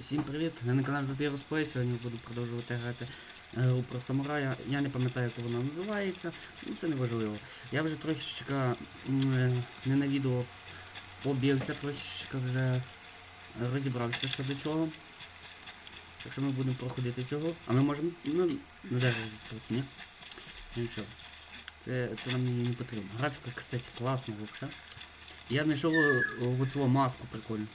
Всім привіт! Ви на каналі Papyrus Play. Сьогодні буду продовжувати грати е, гру про самурая. Я не пам'ятаю, як вона називається, ну це не важливо. Я вже трошечка е, не на відео побився, трошечка вже розібрався що до чого. Так що ми будемо проходити цього. А ми можемо ну, дерево заставити, ні? Нічого. Це, це нам не потрібно. Графіка, кстати, класна взагалі. Я знайшов е, в цю маску прикольну.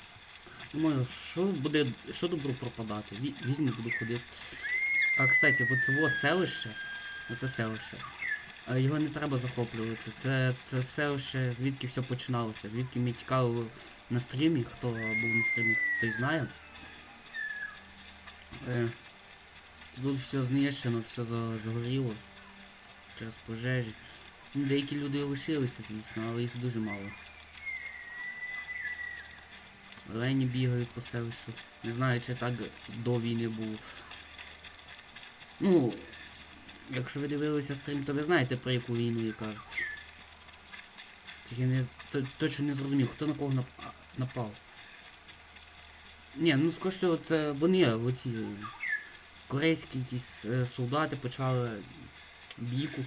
Думаю, що буде, що добро пропадати? Ві- Візьму, буду ходити. А кстати, цього селище, оце селище, його не треба захоплювати. Це, це селище, звідки все починалося, звідки ми тікали на стрімі, хто був на стрімі, той знає. Е, тут все знищено, все за- загоріло через пожежі. Деякі люди лишилися, звісно, але їх дуже мало. Лені бігають по селищу. Не знаю, чи так до війни було. Ну, якщо ви дивилися стрім, то ви знаєте про яку війну я кажу. Тільки не то- точно не зрозумів, хто на кого нап- напав. Ні, ну скажу, це вони, оці корейські якісь е, солдати почали бійку.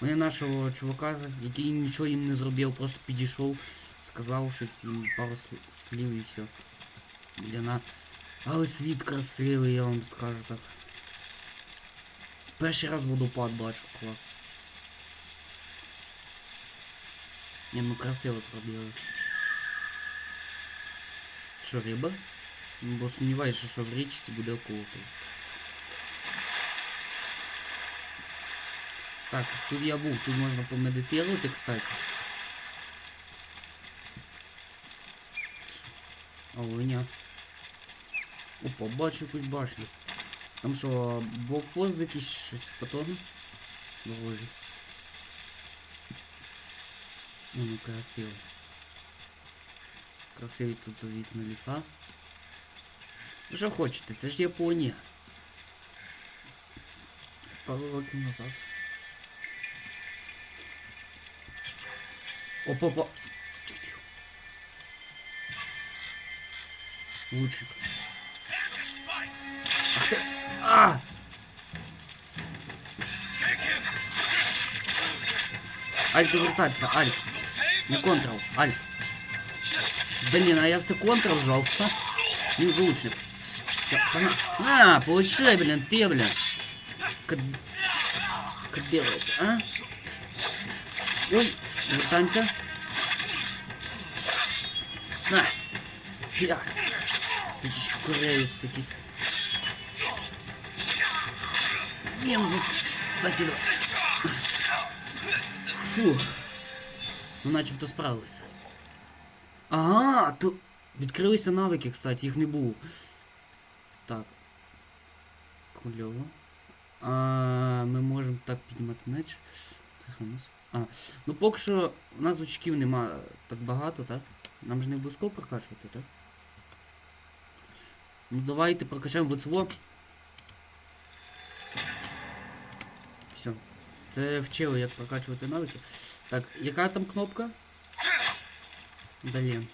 Вони нашого чувака, який нічого їм не зробив, просто підійшов, сказав щось їм пару сл- слів і все. Бліна. Але світ красивий, я вам скажу так. Перший раз водопад бачу, клас. Ні, ну красиво зробили. Що, риба? Ну, Бо сумніваюся, що в річці буде акула. Так, тут я був, тут можна помедитувати, кстати. Оленя. Опа, бачу якусь башню. Там що, блокпост якийсь щось потім? Боже. Ну, ну красиво. Красиві тут, звісно, ліса. Ну, Що хочете, це ж Японія. Пару років назад. Опа-па. Лучик. Ах ты! А! Альт вертаться, Альт. Не контрол, Альт. Блин, а я все контрол жал. Не лучник. А, получай, блин, ты, блин. Как, как делается, а? Ой, вертаемся. На. Я. Птичка кореец якийсь. Нем кстати, два. Фу. Ну начебто справилися. Ага, то відкрилися навики, кстати, їх не було. Так. Кульово. А, ми можемо так піднімати меч. Це у нас? А, ну поки що у нас очків нема так багато, так? Нам ж не обов'язково прокачувати, так? Ну давайте прокачаємо ВЦО. Все. Це вчили, як прокачувати навики. Так, яка там кнопка? Блін.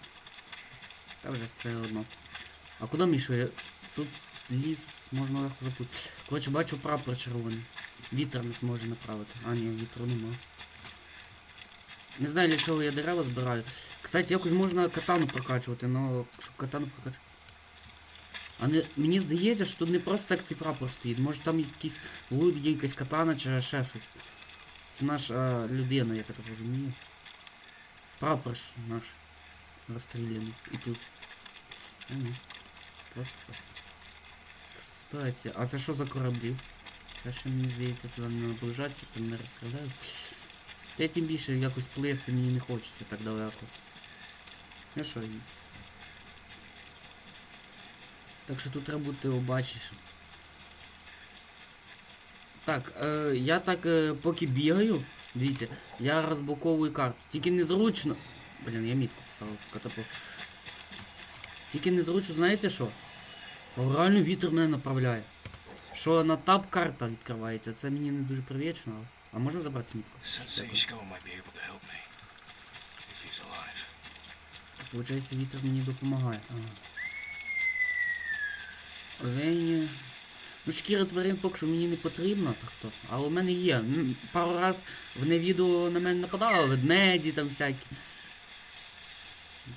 Та вже все одно. А куди мішує? Тут ліс можна легко забути. Коротше, бачу прапор червоний. Вітер не зможе направити. А, ні, вітру нема. Не знаю, для чого я дерева збираю. Кстати, якось можна катану прокачувати, но щоб катану прокачувати. А не, мені здається, що тут не просто так цей прапор стоїть. Може там якийсь лут, є якась катана чи ще щось. Це наша людина, я так розумію. Прапор ж наш розстріляний. І тут. А, ні. Просто так. Кстати, а це що за кораблі? Те, що мені здається, туди не наближатися, там не розстріляють. Та й тим більше якось плисти мені не хочеться так далеко. Ну що, і- так що тут треба бути обачнішим. Так, е, я так е, поки бігаю, дивіться, я розблоковую карту. Тільки незручно. Блін, я мітку поставив катапult. Тільки незручно, знаєте що? Реально вітер мене направляє. Що на таб карта відкривається, це мені не дуже привічно, але. А можна забрати мітку? Получається, вітер мені допомагає. Ага. Олені. Ну, шкіра тварин поки що мені не потрібна, так то. Але в мене є. Пару раз в відео на мене нападало, ведмеді там всякі.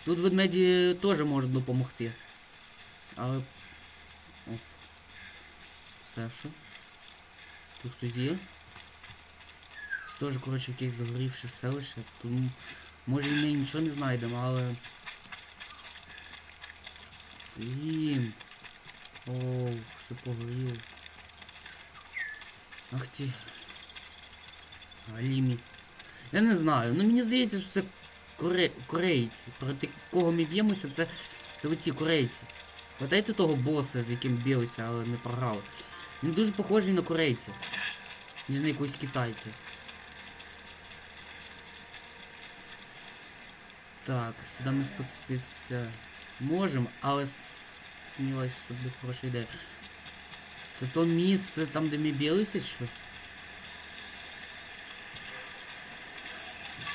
Тут ведмеді теж можуть допомогти. Але. Оп. Це що? Тут хтось є? Це теж, коротше, якесь загорівше селище. М- може і ми нічого не знайдемо, але. Блін. Оу, все погоріло. Ах ти. Алімі. Я не знаю, ну мені здається, що це коре... корейці. Проти кого ми б'ємося, це. Це оті корейці. Пам'ятаєте того боса, з яким билися, але не програли. Він дуже похожий на корейця. Ніж на якогось китайця. Так, сюди ми спуститися можемо, але сумніваюся, що це буде хороша ідея. Це то місце там, де ми билися, чи що?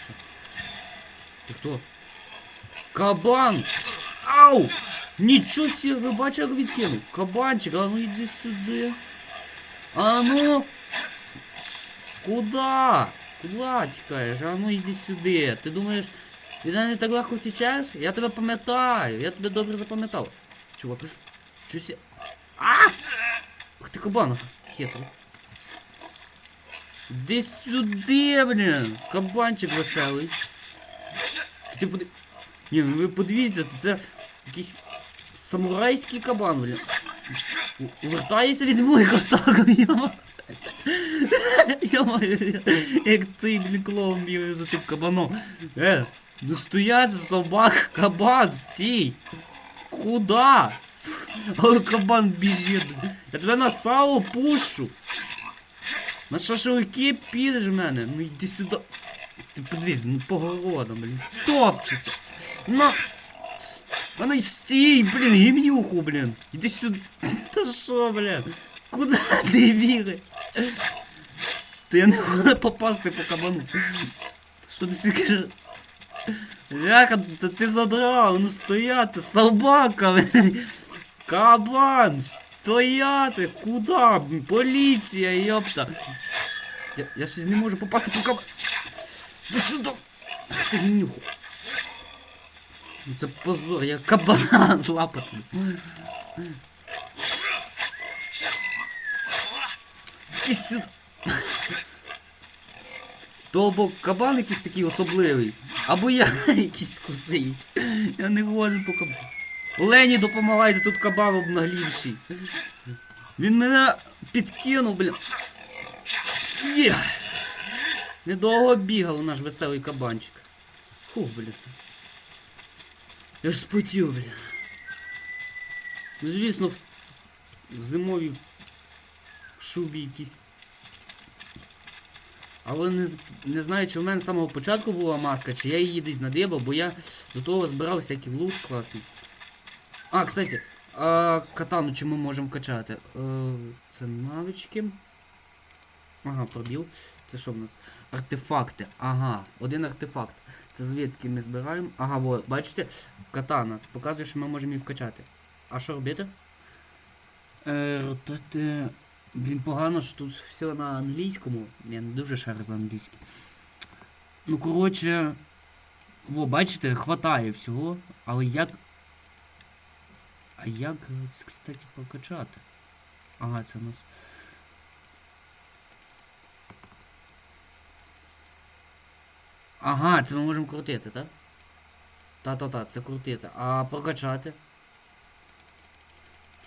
Що? Ти хто? Кабан! Ау! Нічого себе, ви бачите, як відкинув? Кабанчик, а ну йди сюди. А ну! Куда? Куда тікаєш? А ну йди сюди. Ти думаєш, від мене не так легко втічеш? Я тебе пам'ятаю, я тебе добре запам'ятав. Чувак, чуся. А! Ух ти кабан, хитрий. Іди сюди, блін! Кабанчик веселий. Ти поди... Ні, ну ви подивіться, це якийсь самурайський кабан, блін. У- Вертається від моїх атак, йома. Йома, як цей блін клоун бігає за цим кабаном. Е, ну стоять собак, кабан, стій! Куда? Але кабан біжить. Я тебе на сало пушу. На шашлики підеш в мене. Ну йди сюди. Ти подивись, ну по городам, блін. Топчися. На. А ну стій, блін, гімнюху, блін. Іди сюди. Та що, блін? Куди ти бігаєш? Ти я не можу попасти по кабану. Що ти кажеш? Ляха, та ти задрав, ну стояти, собака, блін. Кабан, стояти, куда? Поліція, йопта. Я, я щось не можу попасти по кабану. Іди сюди. Ти гімнюху. Ну це позор, я кабана злапати. Іди сюди. То або кабан якийсь такий особливий, або я якийсь кусий. Я не годен по кабану. Лені допомагайте, тут кабан обнаглівший. Він мене підкинув, блін. Є! Недовго бігав наш веселий кабанчик. Фух, блін. Я ж спотів, блін. Ну, звісно, в зимовій шубі якісь. Але не, не знаю, чи в мене з самого початку була маска, чи я її десь надибав, бо я до того збирав всякий лут класний. А, кстати, а, катану чи ми можемо качати? Е, це навички. Ага, пробіл. Це що в нас? Артефакти. Ага, один артефакт. Це звідки ми збираємо. Ага, вот, бачите, катана. Показує, що ми можемо її вкачати. А що робити? Е, ротати. Блін, погано, що тут все на англійському. Я не дуже шарю за англійський. Ну, коротше. Во, бачите, хватає всього. Але як. А як, е, це, кстати, прокачати? Ага, це у нас. Ага, це ми можемо крутити, так? Та-та-та, це крутити. А прокачати?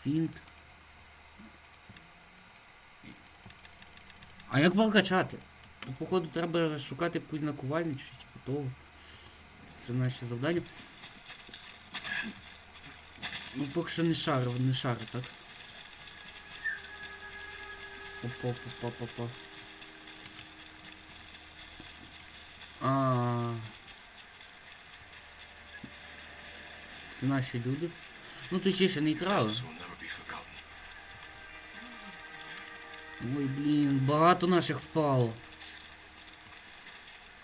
Фінт. А як прокачати? Ну, Походу треба шукати якусь накувальню чи типу того. Це наші завдання. Ну поки що не шарю, не шарю, так? Опа-опа-па-па-па. А. Це наші люди. Ну точніше нейтрали. Ой, блін, багато наших впало.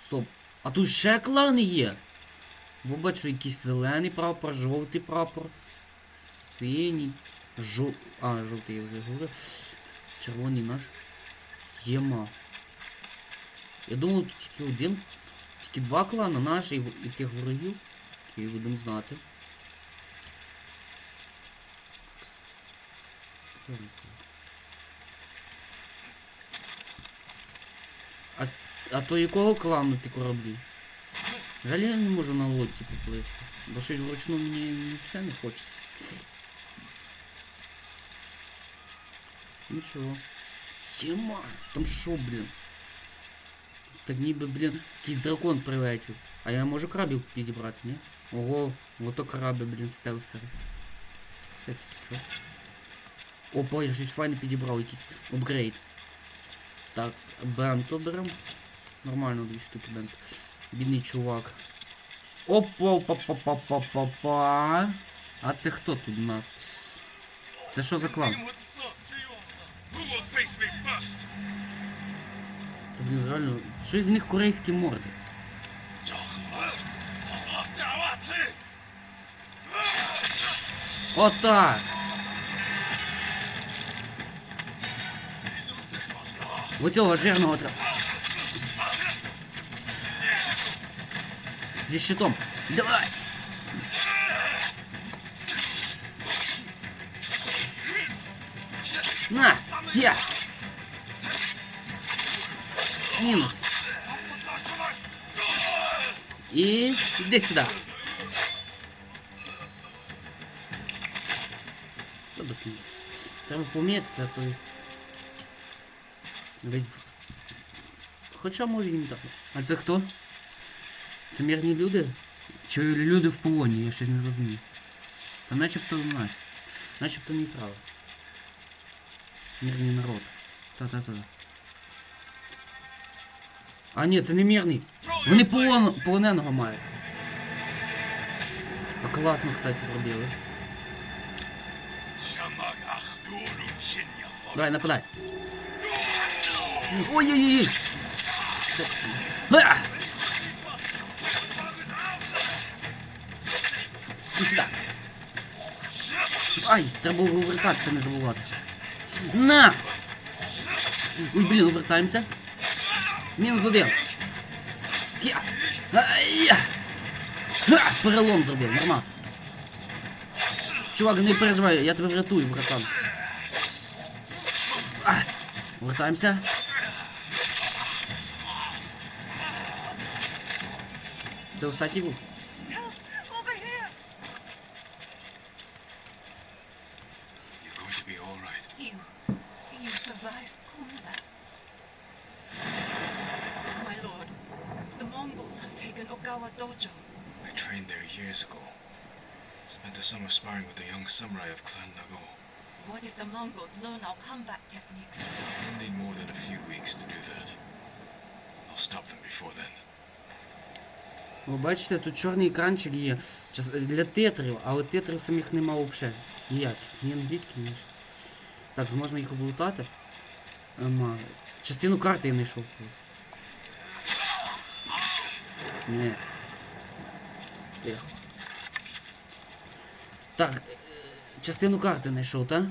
Стоп. А тут ще клани є. Бо бачу якийсь зелений прапор, жовтий прапор, синій. Жу... А, жовтий я вже говорив. Червоний наш. Єма. Я думав, тут тільки один. Тільки два клана, наш і, і тих ворогів. Які будемо знати. А, а то якого клану ти кораблі? Жаль, я не можу на лодці поплисти. Бо щось вручну мені взагалі не хочеться. Нічого. Єма, там що, блін? Так ніби, блін, якийсь дракон прилетів. А я можу крабів підібрати, ні? Ого, ото краби, блін, стелсери. Кстати, що? Опа, я щось файне підібрав, якийсь апгрейд. Так, с- бенто берем. Нормально дві штуки бенто. Бідний чувак. Опа, опа, па па па па па А це хто тут у нас? Це що за клан? Та, блін, реально, щось з них корейські морди. Отак! В цього жирного треба. Зі щитом. Давай! На! Я! Мінус. І іди сюди. Треба сміятися. Треба помітися, а то. й- Весь. в- Хоча може і не так. А це хто? Це мирні люди? Чи люди в полоні, я ще не розумію. Та начебто знаєш. Начебто нейтрали. Мирний народ. Та-та-та. А ні, це не мирний. Вони полон... полоненого мають. А класно, кстати, зробили. Давай, нападай. Ой-ой-ой! Сюди. Ай, треба було вертатися, не забувати. На! Ой, блін, вертаємося. Мінус один. Хя! Ай-я! Ха! Перелом зробив, нормас. Чувак, не переживай, я тебе врятую, братан. А! Вертаємося. Це останній був? to be all right. You, you survived combat. My lord, the Mongols have taken Okawa Dojo. I trained there years ago. Spent a summer sparring with a young samurai of Clan Nago. What if the Mongols learn our combat techniques? We'll need more than a few weeks to do that. I'll stop them before then. Ви бачите, тут чорний екранчик є час- для тетрів, але тетрів самих нема взагалі. Ніяких. Ні англійських, ні що. Так, можна їх облутати. Ема. Частину карти я знайшов. Не. Тихо. Так, е, частину карти знайшов, так?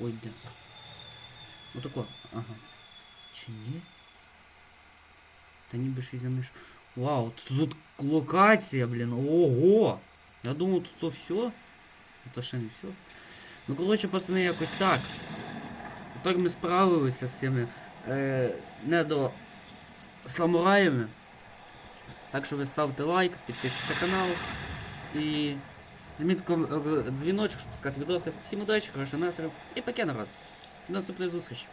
Ой, де. Отако. Ага. Чи ні? Та ніби щось я знайшов. Вау, тут, локація, блін. Ого! Я думав, тут то все. То ще не все. Ну, коротше, пацани, якось так. Так ми справилися з цими е, недо самураями. Так що ви ставте лайк, підписуйтесь на канал і зміть дзвіночок, щоб пускати відоси. Всім удачі, хорошого настрою і пока народ. До наступної зустрічі.